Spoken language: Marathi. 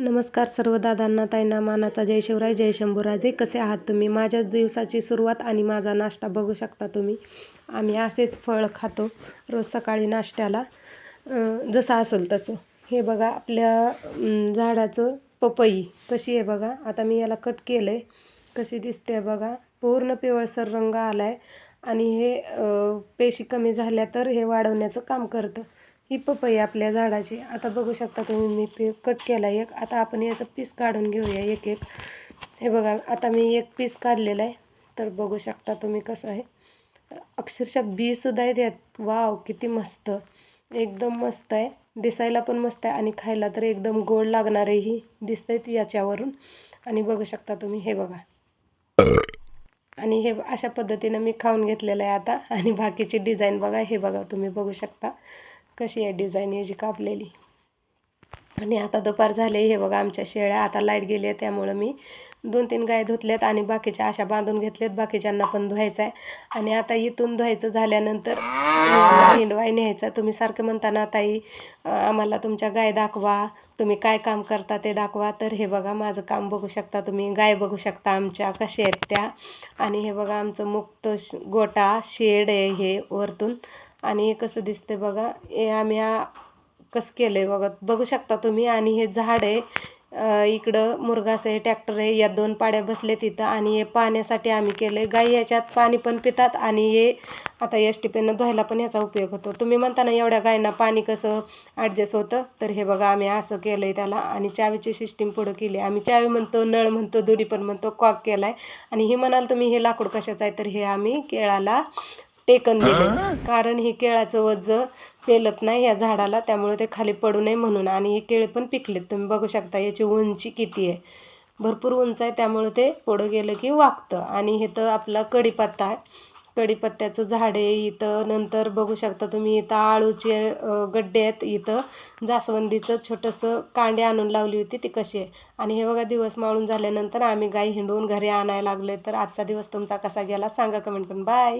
नमस्कार सर्व दादांना ताईंना मानाचा जय शिवराय जय शंभूराजे. कसे आहात तुम्ही? माझ्या दिवसाची सुरुवात आणि माझा नाश्ता बघू शकता तुम्ही. आम्ही असेच फळ खातो रोज सकाळी नाश्त्याला. जसं असेल तसं. हे बघा आपल्या झाडाचं पपई कशी आहे बघा. आता मी याला कट केलं आहे कशी दिसते बघा. पूर्ण पिवळसर रंग आला आहे आणि हे पेशी कमी झाल्या तर हे वाढवण्याचं काम करतं. ही पपई आपल्या झाडाची. आता बघू शकता तुम्ही मी पी कट केला एक. आता आपण याचं पीस काढून घेऊया एक एक. हे बघा आता मी एक पीस काढलेला आहे. तर बघू शकता तुम्ही कसं आहे. अक्षरशः बीसुद्धा आहे त्यात वाव किती मस्त. एकदम मस्त आहे. दिसायला पण मस्त आहे आणि खायला तर एकदम गोड लागणारेही दिसतंय याच्यावरून. आणि बघू शकता तुम्ही हे बघा. आणि हे अशा पद्धतीनं मी खाऊन घेतलेलं आहे आता. आणि बाकीची डिझाईन बघा हे बघा तुम्ही बघू शकता. कशी आहे डिझाईन याची कापलेली. आणि आता दुपार झाले हे बघा आमच्या शेळ्या आता लाइट गेली आहे त्यामुळं मी दोन तीन गाय धुतल्यात आणि बाकीच्या अशा बांधून घेतल्यात बाकीच्यांना पण धुवायचं आहे. आणि आता इथून धुवायचं झाल्यानंतर हिंडवाय न्यायचा. तुम्ही सारखं म्हणताना ताई आम्हाला तुमच्या गाय दाखवा. तुम्ही काय काम करता ते दाखवा. तर हे बघा माझं काम बघू शकता तुम्ही. गाय बघू शकता आमच्या कशा आहेत त्या. आणि हे बघा आमचं मुक्त गोटा शेड आहे हे वरतून. आणि हे कसं दिसतंय बघा हे आम्ही कसं केलं आहे बघा बघू शकता तुम्ही. आणि हे झाड आहे इकडं मुरगास आहे ट्रॅक्टर आहे या दोन पाड्या बसले तिथं. आणि हे पाण्यासाठी आम्ही केलं आहे गाई याच्यात पाणी पण पितात आणि हे आता एस टी पेनं धुवायला पण ह्याचा उपयोग होतो. तुम्ही म्हणता ना एवढ्या गायींना पाणी कसं ॲडजस्ट होतं? तर हे बघा आम्ही असं केलं आहे त्याला. आणि चावीची सिस्टीम पुढं केली. आम्ही चावी म्हणतो नळ म्हणतो दुरी पण म्हणतो कॉक केला आहे आणि हे म्हणाल तुम्ही हे लाकूड कशाचं आहे? तर हे आम्ही केळाला टेकन दिले. कारण हे केळाचं वज पेलत नाही या झाडाला त्यामुळे ते खाली पडू नये म्हणून. आणि हे केळे पण पिकलेत. तुम्ही बघू शकता याची उंची किती आहे. भरपूर उंच आहे. त्यामुळे ते पुढं गेलं की वागतं आणि हे तर आपला कढीपत्ता आहे. कढीपत्त्याचं झाड आहे इथं. नंतर बघू शकता तुम्ही इथं आळूचे गड्डे आहेत इथं. जास्वंदीचं छोटंसं कांडे आणून लावली होती. ती कशी आहे? आणि हे बघा दिवस माळून झाल्यानंतर आम्ही गाई हिंडवून घरी आणायला लागले तर आजचा दिवस तुमचा कसा गेला? सांगा कमेंट करून. बाय!